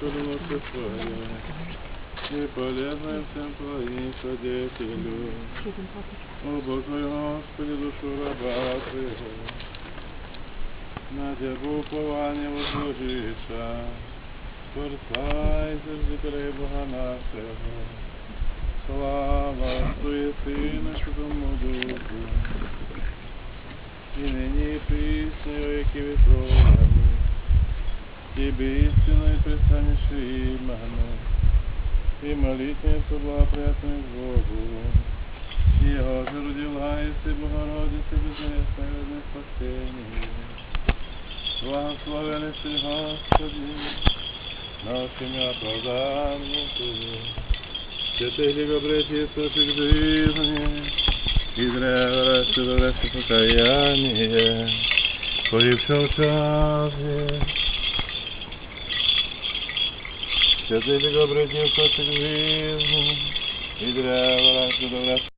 Доносит Твое, и полезно всем Твоим свидетелю. Упокой, Господи, душу раба Твоего, на Тебе упование возложиша, завжди край Бога нашого. Слава Твоє Сину, Святому Духу, і нині піснею, які вітровами, Тебе истинной пристанешь именно, и молитвенницу благоприятную Богу. Его же родила и ты, Богородица, безнесное спасение. Благословенный ты, Господи, нашими оправданиями. Святый легобретие сопик жизни, и древо растет до растет покаяние, погибшем часе. Святый легобретие сопик жизни, и древо растет до растет